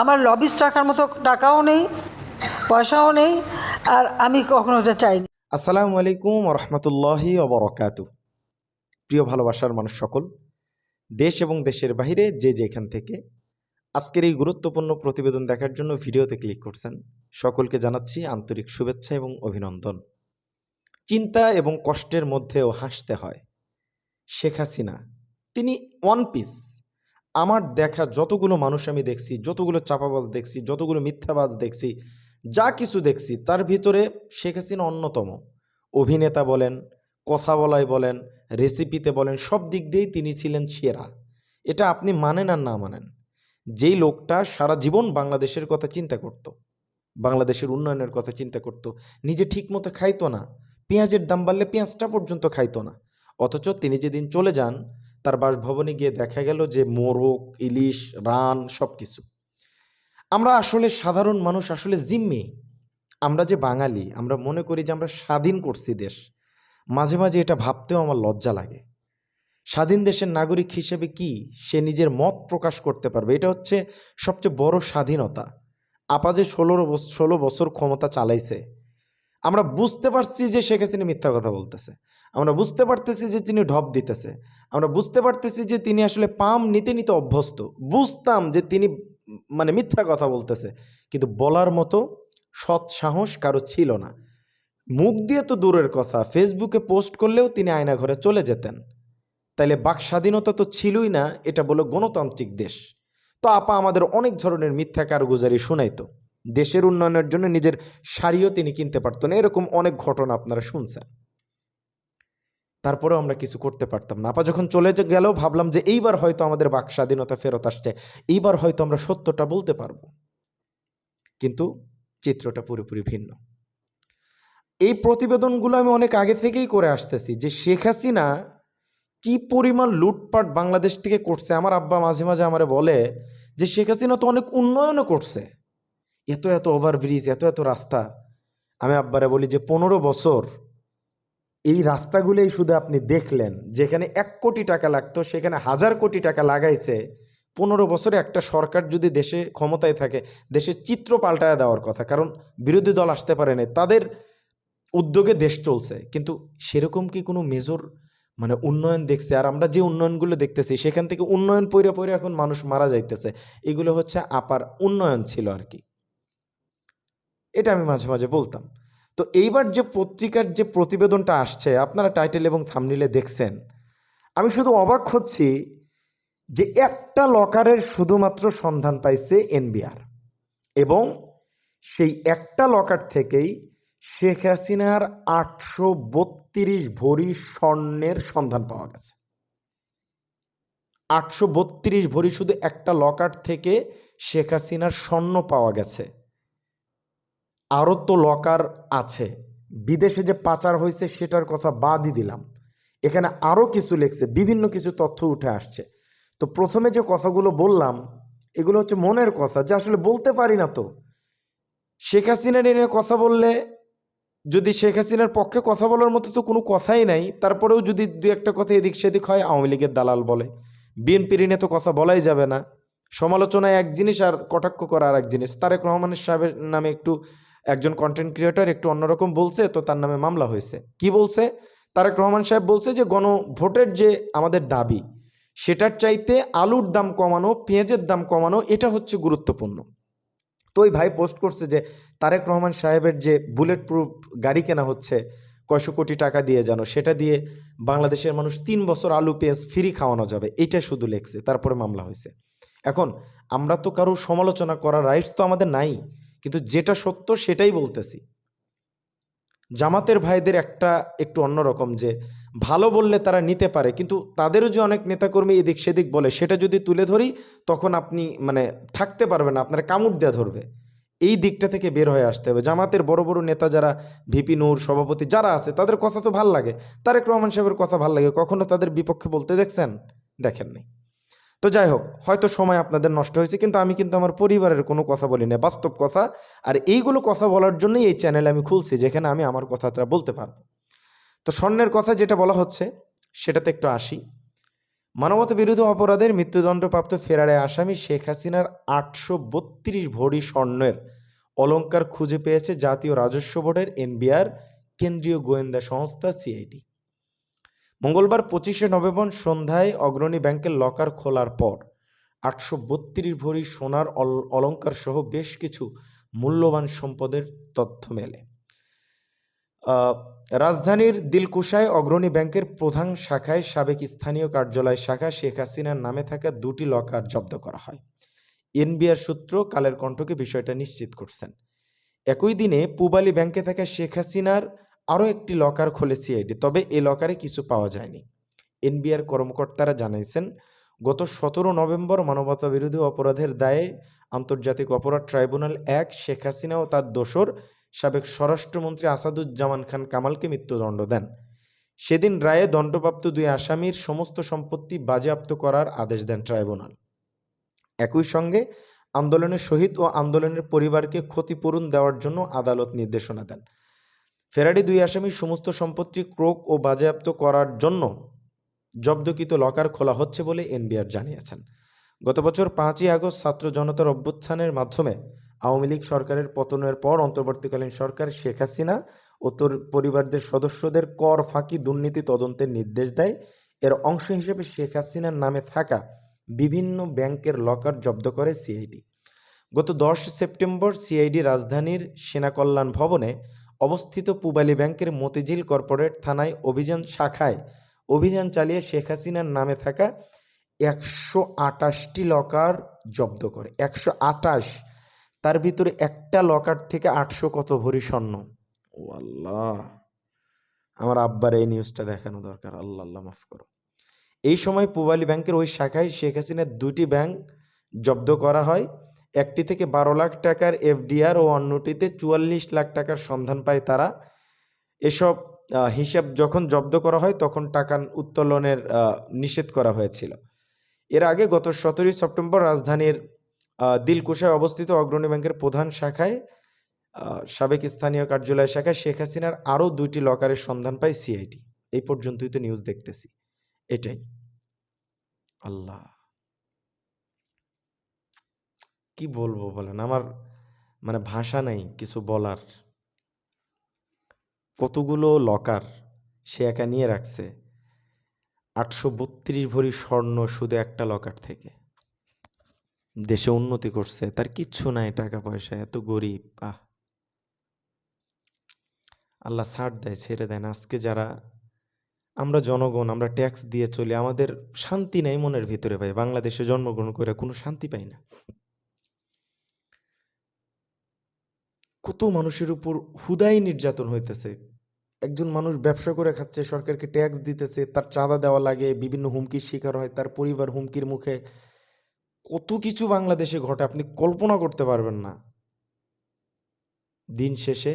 আমার লবিস টাকার মতো টাকাও নেই, পয়সাও নেই, আর আমি কখনো এটা চাইনি। আসসালামু আলাইকুম রহমতুল্লাহি অবরকাতু প্রিয় ভালোবাসার মানুষ সকল, দেশ এবং দেশের বাইরে যে যেখান থেকে আজকের এই গুরুত্বপূর্ণ প্রতিবেদন দেখার জন্য ভিডিওতে ক্লিক করছেন, সকলকে জানাচ্ছি আন্তরিক শুভেচ্ছা এবং অভিনন্দন। চিন্তা এবং কষ্টের মধ্যেও হাসতে হয় শেখ হাসিনা। তিনি ওয়ান পিস আমার দেখা যতগুলো মানুষ আমি দেখছি, যতগুলো চাপাবাজ দেখছি, যতগুলো মিথ্যাবাজ দেখছি, যা কিছু দেখছি, তার ভিতরে শেখ হাসিনা অন্যতম। অভিনেতা বলেন, কথা বলায় বলেন রেসিপিতে বলেন, সব দিক দিয়েই তিনি ছিলেন সেরা। এটা আপনি মানেন আর না মানেন। যেই লোকটা সারা জীবন বাংলাদেশের কথা চিন্তা করত, বাংলাদেশের উন্নয়নের কথা চিন্তা করত, নিজে ঠিকমতো খাইতো না, পেঁয়াজের দাম বাড়লে পেঁয়াজটা পর্যন্ত খাইতো না। অথচ তিনি যেদিন চলে যান তার বাসভবনে গিয়ে দেখা গেল যে মোরগ, ইলিশ, রান সব কিছু আমরা আসলে সাধারণ মানুষ আসলে জিম্মি। আমরা যে বাঙালি, আমরা মনে করি যে আমরা স্বাধীন করছি দেশ। মাঝে মাঝে এটা ভাবতেও আমার লজ্জা লাগে। স্বাধীন দেশের নাগরিক হিসেবে কি সে নিজের মত প্রকাশ করতে পারবে? এটা হচ্ছে সবচেয়ে বড় স্বাধীনতা। আপা যে ষোলো ষোলো বছর ক্ষমতা চালাইছে, আমরা বুঝতে পারছি যে শেখ হাসিনা মিথ্যা কথা বলতেছে। আমরা বুঝতে পারতেছি যে তিনি ঢপ দিতেছে। আমরা বুঝতে পারতেছি যে তিনি আসলে পাম নিতে নিতে অভ্যস্ত। বুঝতাম যে তিনি মানে মিথ্যা কথা বলতেছে। কিন্তু বলার মতো সৎ সাহস কারও ছিল না। মুখ দিয়ে তো দূরের কথা, ফেসবুকে পোস্ট করলেও তিনি আয়না ঘরে চলে যেতেন। তাইলে বাক স্বাধীনতা তো ছিলই না, এটা বলে গণতান্ত্রিক দেশ। তো আপা আমাদের অনেক ধরনের মিথ্যা কারগুজারি শোনাইতো। দেশের উন্নয়নের জন্য নিজের শাড়িও তিনি কিনতে পারতেন এরকম অনেক ঘটনা আপনারা শুনছেন। তারপরেও আমরা কিছু করতে পারতাম না। আপা যখন চলে যে গেল, ভাবলাম যে এইবার হয়তো আমাদের বাক স্বাধীনতা ফেরত আসছে। এইবার হয়তো আমরা সত্যটা বলতে পারব। কিন্তু চিত্রটা পুরোপুরি ভিন্ন। এই প্রতিবেদনগুলো আমি অনেক আগে থেকেই করে আসতেছি যে শেখ হাসিনা কি পরিমাণ লুটপাট বাংলাদেশ থেকে করছে। আমার আব্বা মাঝে মাঝে আমারে বলে যে শেখ হাসিনা তো অনেক উন্নয়নও করছে। এত এত ওভারব্রিজ এত এত রাস্তা। আমি আব্বারে বলি যে পনেরো বছর এই রাস্তাগুলোই শুধু আপনি দেখলেন, যেখানে এক কোটি টাকা লাগতো, সেখানে হাজার কোটি টাকা লাগাইছে, পনেরো বছরে একটা সরকার যদি দেশে ক্ষমতায় থাকে দেশের চিত্র পাল্টায় দেওয়ার কথা, কারণ বিরোধী দল আসতে পারে না তাদের উদ্যোগে দেশ চলছে। কিন্তু সেরকম কি কোনো মেজর মানে উন্নয়ন দেখছে? আর আমরা যে উন্নয়নগুলো দেখতেছি, সেখান থেকে উন্নয়ন পইরে পইরে এখন মানুষ মারা যাইতেছে। এগুলো হচ্ছে আপার উন্নয়ন ছিল আর কি। এটা আমি মাঝে মাঝে বলতাম। তো এইবার যে পত্রিকার যে প্রতিবেদনটা আসছে, আপনারা টাইটেল এবং থামনিলে দেখছেন। আমি শুধু অবাক হচ্ছি যে একটা লকারের শুধুমাত্র সন্ধান পাইছে এনবিআর এবং সেই একটা লকার থেকেই শেখ হাসিনার আটশো বত্রিশ ভরি স্বর্ণের সন্ধান পাওয়া গেছে। আটশো বত্রিশ ভরি শুধু একটা লকার থেকে শেখ হাসিনার স্বর্ণ পাওয়া গেছে। আরও তো লকার আছে। বিদেশে যে পাচার হয়েছে সেটার কথা বাদই দিলাম। এখানে আরও কিছু লেখছে, বিভিন্ন কিছু তথ্য উঠে আসছে। তো প্রথমে যে কথাগুলো বললাম, এগুলো হচ্ছে মনের কথা, যে আসলে বলতে পারি না তো। শেখ হাসিনার নিয়ে কথা বললে, যদি শেখ হাসিনার পক্ষে কথা বলার মতো তো কোনো কথাই নাই, তারপরেও যদি দু একটা কথা এদিক সেদিক হয়, আওয়ামী লীগের দালাল বলে। বিএনপির নিয়ে তো কথা বলাই যাবে না। সমালোচনায় এক জিনিস আর কটাক্ষ করা আর এক জিনিস। তারেক রহমানের সাহেবের নামে একটু একজন কন্টেন্ট ক্রিয়েটর একটু অন্যরকম বলছে, তো তার নামে মামলা হয়েছে। কি বলছে? তারেক রহমান সাহেব বলছে যে, গণভোটের যে আমাদের দাবি, সেটার চাইতে আলুর দাম কমানো, পেঁয়াজের দাম কমানো, এটা হচ্ছে গুরুত্বপূর্ণ। তো ওই ভাই পোস্ট করছে যে, তারেক রহমান সাহেবের যে বুলেট প্রুফ গাড়ি কেনা হচ্ছে, কয়শো কোটি টাকা দিয়ে জানো সেটা দিয়ে বাংলাদেশের মানুষ তিন বছর আলু, পেঁয়াজ ফ্রি খাওয়ানো যাবে, এটা শুধু লেখছে, তারপরে মামলা হয়েছে। এখন, আমরা তো কারও সমালোচনা করার রাইটস তো আমাদের নাই। কিন্তু যেটা সত্য সেটাই বলতেছি। জামাতের ভাইদের একটা একটু অন্যরকম যে ভালো বললে তারা নিতে পারে, কিন্তু তাদেরও যে অনেক নেতাকর্মী এদিক সেদিক বলে, সেটা যদি তুলে ধরি, তখন আপনি মানে থাকতে পারবেন না, আপনার কামড় দেওয়া ধরবে। এই দিকটা থেকে বের হয়ে আসতে হবে। জামাতের বড় বড় নেতা যারা, ভিপি নূর, সভাপতি যারা আছে, তাদের কথা তো ভালো লাগে। তারেক রহমান সাহেবের কথা ভালো লাগে। কখনো তাদের বিপক্ষে বলতে দেখছেন? দেখেননি। তো যাই হোক, হয়তো সময় আপনাদের নষ্ট হয়েছে, কিন্তু আমি কিন্তু আমার পরিবারের কোনো কথা বলি না, বাস্তব কথা। আর এইগুলো কথা বলার জন্যই এই চ্যানেল আমি খুলছি, যেখানে আমি আমার কথাটা বলতে পারব। তো স্বর্ণের কথা যেটা বলা হচ্ছে, সেটাতে একটু আসি। মানবতা বিরোধী অপরাধের মৃত্যুদণ্ডপ্রাপ্ত ফেরারে আসামি শেখ হাসিনার আটশো বত্রিশ ভরি স্বর্ণের অলঙ্কার খুঁজে পেয়েছে জাতীয় রাজস্ব বোর্ডের এনবিআর, কেন্দ্রীয় গোয়েন্দা সংস্থা সিআইডি। মঙ্গলবার পঁচিশে নভেম্বর সন্ধ্যায় অগ্রণী ব্যাংকের লকার খোলার পর আটশো বত্রিশ ভরি সোনার অল- অলংকার সহ বেশ কিছু মূল্যবান সম্পদের তথ্য মেলে। রাজধানীর দিলকুশায় অগ্রণী ব্যাংকের প্রধান শাখায় সাবেক স্থানীয় কার্যালয় শাখা শেখ হাসিনার নামে থাকা দুটি লকার জব্দ করা হয়। এনবিআর সূত্র কালের কণ্ঠকে বিষয়টা নিশ্চিত করছেন। একই দিনে পুবালি ব্যাংকে থাকা শেখ হাসিনার আরও একটি লকার খোলে সিআইডি তবে এ লকারে কিছু পাওয়া যায়নি। এনবিআর কর্মকর্তারা জানাইছেন, গত সতেরো নভেম্বর মানবতা বিরোধী অপরাধের দায়ে আন্তর্জাতিক অপরাধ ট্রাইব্যুনাল এক, শেখ হাসিনা ও তার দোসর সাবেক স্বরাষ্ট্রমন্ত্রী আসাদুজ্জামান খান কামালকে মৃত্যুদণ্ড দেন। সেদিন রায়ে দণ্ডপ্রাপ্ত দুই আসামির সমস্ত সম্পত্তি বাজেয়াপ্ত করার আদেশ দেন ট্রাইব্যুনাল। একই সঙ্গে আন্দোলনের শহীদ ও আন্দোলনের পরিবারকে ক্ষতিপূরণ দেওয়ার জন্য আদালত নির্দেশনা দেন। ফেরারি দুই আসামির সমস্ত সম্পত্তি ক্রোক ও বাজেয়াপ্ত করার জন্য জব্দকৃত লকার খোলা হচ্ছে বলে এনবিআর জানিয়েছেন। গত বছর পাঁচই আগস্ট ছাত্র জনতার অভ্যুত্থানের মাধ্যমে আওয়ামী লীগ সরকারের পতনের পর অন্তর্বর্তীকালীন সরকার শেখ হাসিনা ও তোর পরিবারদের সদস্যদের কর ফাঁকি দুর্নীতি তদন্তের নির্দেশ দেয়। এর অংশ হিসেবে শেখ হাসিনার নামে থাকা বিভিন্ন ব্যাংকের লকার জব্দ করে সিআইডি। গত দশ সেপ্টেম্বর সিআইডি রাজধানীর সেনা কল্যাণ ভবনে অবস্থিত পুবালী ব্যাংকের মতিঝিল কর্পোরেট থানায় অভিযান শাখায় অভিযান চালিয়ে শেখ হাসিনার নামে থাকা একশো আটাশটি লকার জব্দ করে। একশো আটাশ। তার ভিতরে একটা লকার থেকে আটশো কত ভরি স্বর্ণ। ও আল্লাহ। আমার আব্বার এই নিউজটা দেখানো দরকার। আল্লাহ আল্লাহ মাফ করো। এই সময় পুবালী ব্যাংকের ওই শাখায় শেখ হাসিনার দুটি ব্যাংক জব্দ করা হয়। একটি থেকে বারো লাখ টাকার এফডিআর ও অন্যটিতে চুয়াল্লিশ লাখ টাকার সন্ধান পায় তারা। এসব হিসাব যখন জব্দ করা হয় তখন টাকা উত্তোলনের নিষেধ করা হয়েছিল। এর আগে গত সতেরোই সেপ্টেম্বর রাজধানীর দিলকুশায় অবস্থিত অগ্রণী ব্যাংকের প্রধান শাখায় সাবেক স্থানীয় কার্যালয় শাখায় শেখ হাসিনার আরও দুইটি লকারের সন্ধান পায় সিআইটি এই পর্যন্তই তো নিউজ দেখতেছি। এটাই। আল্লাহ। কি বলব বলেন? আমার মানে ভাষা নাই কিছু বলার। কতগুলো লকার সে একা নিয়ে রাখছে? আটশো বত্রিশ ভরি স্বর্ণ শুধু একটা লকার থেকে। দেশে উন্নতি করছে, তার কিচ্ছু নাই টাকা পয়সা এত গরিব, আহ। আল্লাহ ছাড় দেয়, ছেড়ে দেন আজকে যারা, আমরা জনগণ, আমরা ট্যাক্স দিয়ে চলি, আমাদের শান্তি নাই মনের ভিতরে ভাই। বাংলাদেশে জন্মগ্রহণ করে কোনো শান্তি পাই না। কত মানুষের উপর হুদাই নির্যাতন হইতেছে। একজন মানুষ ব্যবসা করে খাচ্ছে, সরকারকে ট্যাক্স দিতেছে, তার চাঁদা দেওয়া লাগে, বিভিন্ন হুমকির শিকার হয়, তার পরিবার হুমকির মুখে। কত কিছু বাংলাদেশে ঘটে, আপনি কল্পনা করতে পারবেন না। দিন শেষে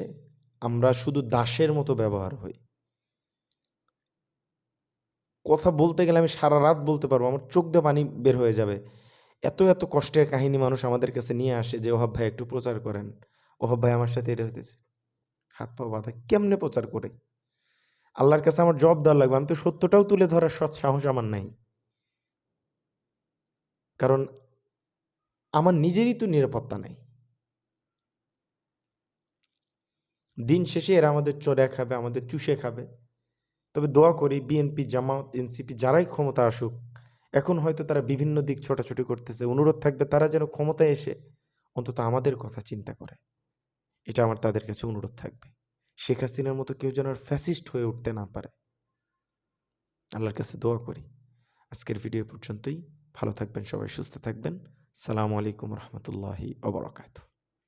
আমরা শুধু দাসের মতো ব্যবহার হই। কথা বলতে গেলে আমি সারা রাত বলতে পারব, আমার চোখ দিয়ে পানি বের হয়ে যাবে। এত এত কষ্টের কাহিনী মানুষ আমাদের কাছে নিয়ে আসে যে, ওহাব ভাই, একটু প্রচার করেন। ওহাব ভাই আমার সাথে এটা হইতেছে। হাত পা বাঁধা কেমনে প্রচার করে? আল্লাহর কাছে আমার জব দেওয়ার লাগবে। আমি তো সত্যটাও তুলে ধরার সৎ সাহস আমার নাই। কারণ আমার নিজেরই তো নিরাপত্তা নাই। দিন শেষে এরা আমাদের চড়ে খাবে, আমাদের চুষে খাবে। তবে দোয়া করি বিএনপি জামাত এনসিপি যারাই ক্ষমতা আসুক, এখন হয়তো তারা বিভিন্ন দিক ছোটাছুটি করতেছে। অনুরোধ থাকবে তারা যেন ক্ষমতায় এসে অন্তত আমাদের কথা চিন্তা করে। এটা আমার তাদের কাছে অনুরোধ থাকবে। শেখ হাসিনার মতো কেউ যেন ফ্যাসিস্ট হয়ে উঠতে না পারে। আল্লাহর কাছে দোয়া করি। আজকের ভিডিও পর্যন্তই। ভালো থাকবেন সবাই, সুস্থ থাকবেন। সালামু আলাইকুম রহমতুল্লাহি অবরাকাতু